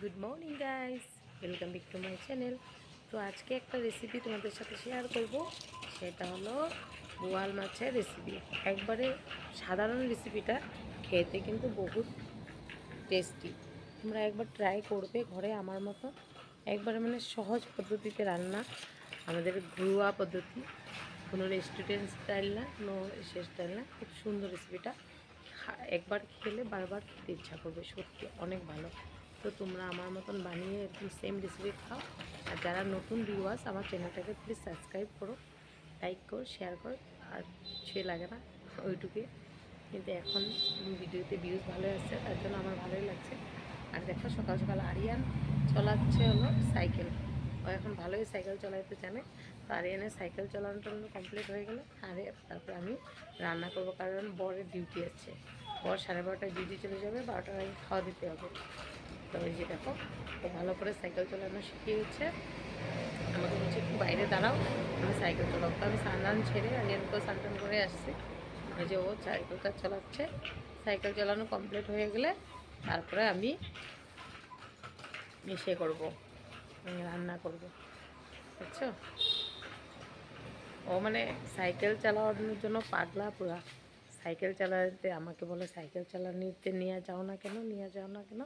Good morning guys welcome back to my channel তো আজকে একটা রেসিপি তোমাদের সাথে শেয়ার করব। সেটা হলো বোয়াল মাছের রেসিপি একবারে সাধারণ রেসিপিটা খেতে কিন্তু বহুত টেস্টি তোমরা একবার ট্রাই করবে ঘরে আমার মতো। একবারে মানে সহজ পদ্ধতিতে রান্না। আমাদের ঘরোয়া পদ্ধতি। কোনো রেস্টুরেন্ট স্টাইল না, কোনো সে স্টাইল না। খুব সুন্দর রেসিপিটা একবার খেলে বারবার খেতে ইচ্ছা করবে, সত্যি অনেক ভালো। তো তোমরা আমার মতন বানিয়ে এরকম সেম রেসিপি খাও। আর যারা নতুন ভিউয়ার্স আমার চ্যানেলটাকে প্লিজ সাবস্ক্রাইব করো লাইক করো শেয়ার করো, আর ছুঁয়ে লাগে না ওইটুকুই। কিন্তু এখন ভিডিওতে ভিউজ ভালো আসছে, তার জন্য আমার ভালোই লাগছে। আর দেখো সকাল সকাল আরিয়ান চলাচ্ছে হলো সাইকেল ও এখন ভালোই সাইকেল চালাতে জানে। তো আরিয়ানের সাইকেল চালানোটা কমপ্লিট হয়ে গেলে। আর, তারপর আমি রান্না করব কারণ বরের ডিউটি আছে। বর সাড়ে বারোটায় ডিউটি চলে যাবে, বারোটার আগে খাওয়া দিতে হবে। তো এই যে দেখো, তো ভালো করে সাইকেল চালানো শিখিয়েছে আমাকে বলছে, একটু বাইরে দাঁড়াও, আমি সাইকেল চালাবো তো আমি স্নান ছেড়ে আরিয়ানকেও স্নান করে আসছি। এই যে ও সাইকেলটা চালাচ্ছে। সাইকেল চালানো কমপ্লিট হয়ে গেলে তারপরে আমি মিশে করব রান্না করব। বুঝছ? ও মানে সাইকেল চালানোর জন্য পাগলা পুরা। সাইকেল চালাতে আমাকে বলে সাইকেল চালানিতে নিয়ে যাও না কেন? নিয়ে যাও না কেন?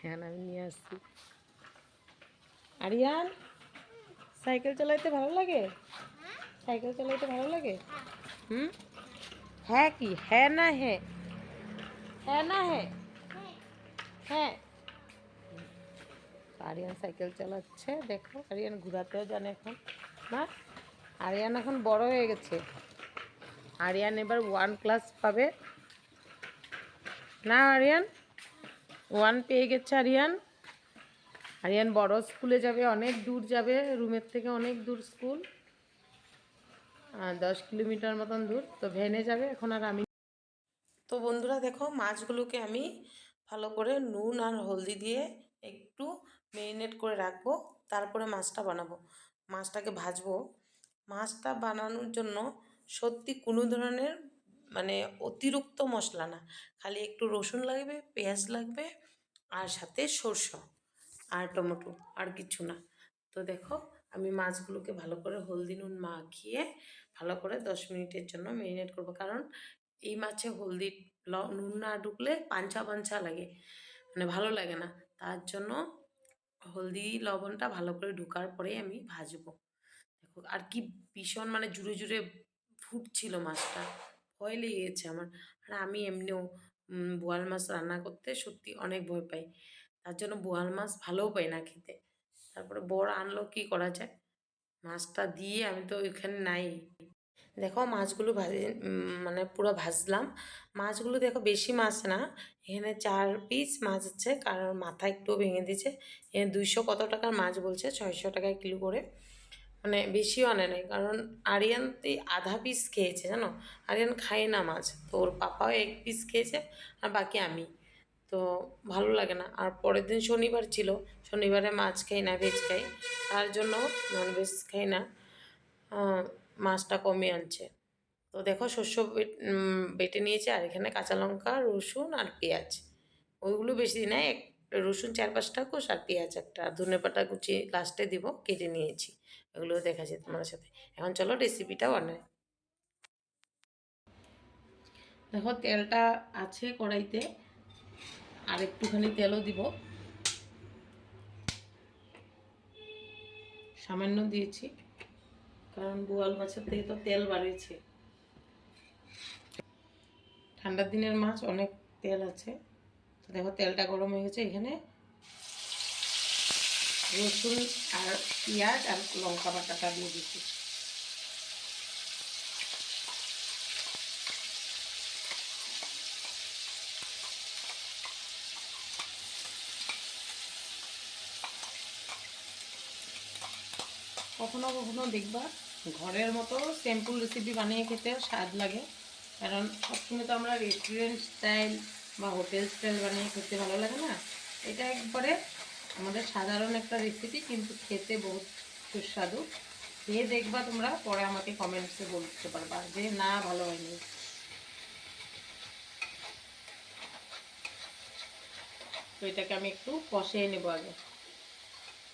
হ্যাঁ আমি নিয়ে আসছি। আরিয়ান, সাইকেল চালাইতে ভালো লাগে? সাইকেল চালাইতে ভালো লাগে? হুম? হ্যাঁ কি? হ্যাঁ না হ্যাঁ? হ্যাঁ না হ্যাঁ? হ্যাঁ। আরিয়ান সাইকেল চালাচ্ছে, দেখো, আরিয়ান ঘোরাতেও জানে এখন। না আরিয়ান এখন বড় হয়ে গেছে। আরিয়ান এবার ওয়ান ক্লাস পাবে। না, আরিয়ান? ওয়ান পেয়ে গেছে আরিয়ান। আরিয়ান বড় স্কুলে যাবে, অনেক দূর যাবে, রুমের থেকে অনেক দূর স্কুল। দশ কিলোমিটার মতন দূর, তো ভ্যানে যাবে, এখন আর আমি তো বন্ধুরা দেখো, মাছগুলোকে আমি ভালো করে নুন আর হলদি দিয়ে একটু মেরিনেট করে রাখব, তারপরে মাছটা বানাবো। মাছটাকে ভাজবো। মাছটা বানানোর জন্য সত্যি কোনো ধরনের মানে অতিরিক্ত মশলা না। খালি একটু রসুন লাগবে, পেঁয়াজ লাগবে আর সাথে সরষে আর টমেটো আর কিছু না। তো দেখো, আমি মাছগুলোকে ভালো করে হলদি নুন মাখিয়ে ভালো করে দশ মিনিটের জন্য মেরিনেট করব। কারণ এই মাছে হলদি নুন না ঢুকলে পাঞ্চা পাঞ্চা লাগে মানে ভালো লাগে না। তার জন্য হলদি, লবণটা ভালো করে ঢুকার পরেই আমি ভাজবো। দেখো, আর কি ভীষণ মানে জুড়ে জুড়ে ফুটছিল মাছটা। ভয় লেগে গেছে আমার। আর আমি এমনিও বোয়াল মাছ রান্না করতে সত্যি অনেক ভয় পাই। তার জন্য বোয়াল মাছ ভালোও পাই না খেতে। তারপরে বড় আনলো, কি করা যায়? মাছটা দিয়ে আমি তো ওইখানে নাই। দেখো, মাছগুলো ভাজি মানে পুরো ভাজলাম। মাছগুলো দেখো, বেশি মাছ না। এখানে চার পিস মাছ আছে। কারণ মাথা একটু ভেঙে দিয়েছে। এখানে দুইশো কত টাকার মাছ বলছে? ছয়শো টাকা কিলো করে। মানে বেশিও আনে নাই। কারণ আরিয়ান এই আধা পিস খেয়েছে, জানো? আরিয়ান খায় না মাছ। তো ওর পাপাও এক পিস খেয়েছে, আর বাকি আমি। তো ভালো লাগে না। আর পরের দিন শনিবার ছিল। শনিবারে মাছ খাই না ভেজ খাই। তার জন্য নন ভেজ খাই না। মাছটা কমে আনছে। তো দেখো শস্য বেটে নিয়েছে, আর এখানে কাঁচা লঙ্কা, রসুন, আর পেঁয়াজ। ওইগুলো বেশি নেয় এক রসুন চার পাঁচটা কোষ, আর পেঁয়াজ একটা। ধনে পাতা কুচি লাস্টে দিব, কেটে নিয়েছি। এগুলো দেখা যায় তোমাদের সাথে। এখন চলো রেসিপিটা বানাই। দেখো, তেলটা আছে কড়াইতে, আর একটুখানি তেলও দিব। সামান্য দিয়েছি, কারণ বোয়াল মাছের থেকে তো তেল বাড়িয়েছে। ঠান্ডার দিনের মাছ অনেক তেল আছে। তো দেখো, তেলটা গরম হয়ে গেছে। এখানে রসুন আর পেঁয়াজ আর লঙ্কা বাটাটা দিয়ে দিচ্ছি। কখনো কখনো দেখবা ঘরের মতো সিম্পল রেসিপি বানিয়ে খেতে স্বাদ লাগে। কারণ সবসময় তো আমরা রেস্টুরেন্ট স্টাইল বা হোটেল স্টাইল বানিয়ে খেতে ভালো লাগে না। এটা একবারে আমাদের সাধারণ একটা রেসিপি কিন্তু খেতে বহুত সুস্বাদু। খেয়ে দেখবা তোমরা, পরে আমাকে কমেন্টসে বলতে পারবা যে না, ভালো হয়নি। তো এটাকে আমি একটু কষিয়ে নেব আগে।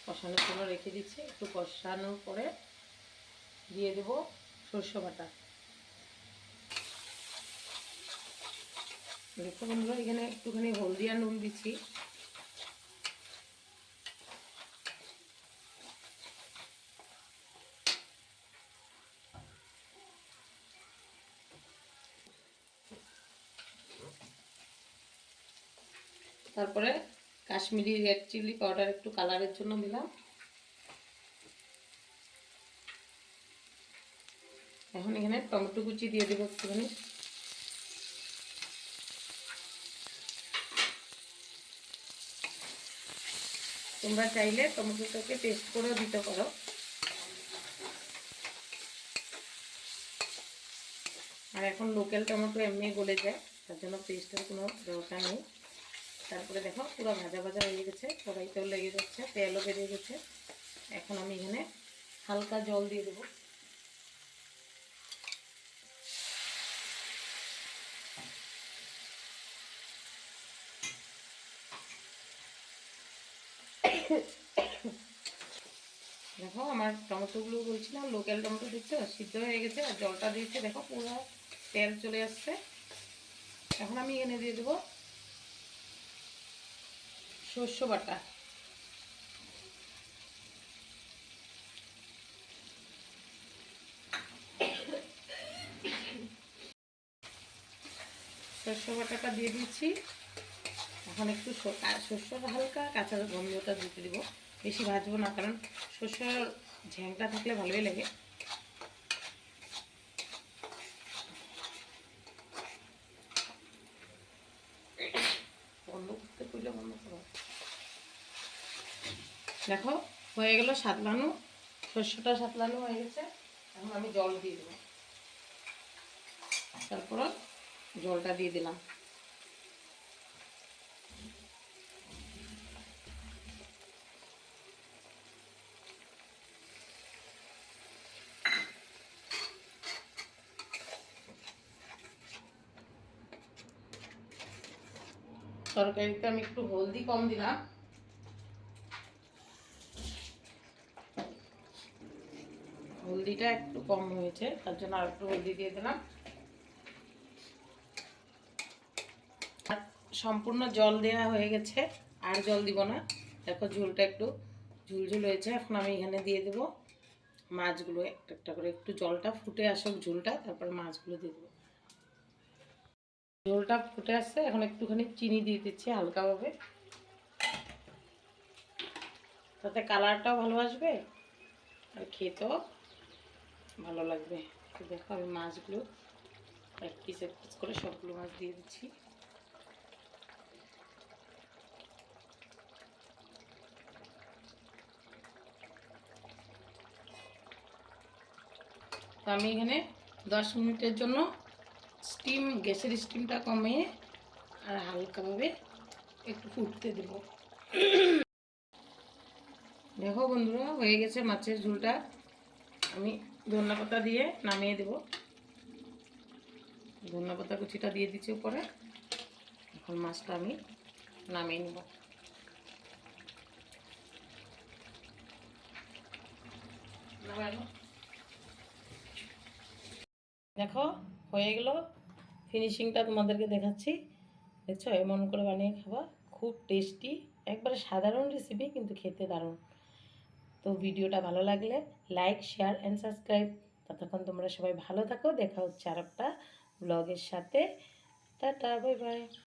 কষানোর জন্য রেখে দিচ্ছি, একটু কষানোর পরে দিয়ে দেবো সর্ষে বাটা। দেখো বন্ধুরা, এখানে একটুখানি হলদি আর নুন দিচ্ছি। তারপরে কাশ্মীরি রেড চিলি পাউডার একটু কালারের জন্য দিলাম। এখন এখানে টমেটো কুচি দিয়ে দেবো একটুখানি। তোমরা চাইলে টমেটোটাকে পেস্ট করেও দিতে পারো। আর এখন লোকাল টমেটো এমনি গলে যায়, তার জন্য পেস্টের কোনো দরকার নেই। তারপরে দেখো পুরো ভাজা ভাজা হয়ে গেছে কড়াইতেও লেগে যাচ্ছে, তেলও বেরিয়ে গেছে। এখন আমি এখানে হালকা জল দিয়ে দেবো। দেখো আমার টমেটোগুলো বলছিলাম, লোকাল টমেটো দিচ্ছে, সিদ্ধ হয়ে গেছে, আর জলটা দিয়েছে। দেখো পুরো তেল চলে আসছে। এখন আমি এনে দিয়ে দেবো শস্য বাটা। শস্য বাটাটা দিয়ে দিচ্ছি এখন একটু শস্যটা হালকা কাঁচা গন্ধটা দিতে দিব। বেশি ভাজবো না, কারণ শস্য ঝ্যাংটা থাকলে ভালোই লাগে বন্ধ করতে করলে বন্ধ করো দেখো, হয়ে গেল সাতলানো। শস্যটা সাতলানো হয়ে গেছে। এখন আমি জল দিয়ে দেবো। তারপর জলটা দিয়ে দিলাম। তরকারিতে আমি একটু হলদি কম দিলাম। হলদিটা একটু কম হয়েছে, তার জন্য আর একটু হলদি দিয়ে দিলাম। সম্পূর্ণ জল দেওয়া হয়ে গেছে, আর জল দিব না। দেখো ঝোলটা একটু ঝুলঝুল হয়েছে, এখন আমি এখানে দিয়ে দেবো মাছগুলো, একটা একটা করে। একটু জলটা ফুটে আসুক ঝোলটা, তারপর মাছগুলো দিয়ে দেবো। ঝোলটা ফুটে আসছে, এখন একটুখানি চিনি দিয়ে দিচ্ছি হালকাভাবে। তাতে কালারটাও ভালো আসবে, আর খেতেও ভালো লাগবে। তো দেখো আমি মাছগুলো এক পিস এক পিস করে সবগুলো মাছ দিয়ে দিচ্ছি। তো আমি এখানে দশ মিনিটের জন্য স্টিম গ্যাসের স্টিমটা কমিয়ে আর হালকাভাবে একটু ফুটতে দেব। দেখো বন্ধুরা, হয়ে গেছে মাছের ঝোলটা। আমি ধন্যা পাতা দিয়ে নামিয়ে দেব। ধন্যা পাতা কুচিটা দিয়ে দিচ্ছি উপরে। এখন মাছটা আমি নামিয়ে নেব। দেখো, হয়ে গেল। ফিনিশিংটা তোমাদেরকে দেখাচ্ছি। দেখছ, এমন করে বানিয়ে খাবা। খুব টেস্টি। একবারে সাধারণ রেসিপি কিন্তু খেতে দারুণ। তো ভিডিওটা ভালো লাগলে লাইক, শেয়ার অ্যান্ড সাবস্ক্রাইব ততক্ষণ তোমরা সবাই ভালো থাকো। দেখা হচ্ছে আর একটা ব্লগের সাথে। Tata bye bye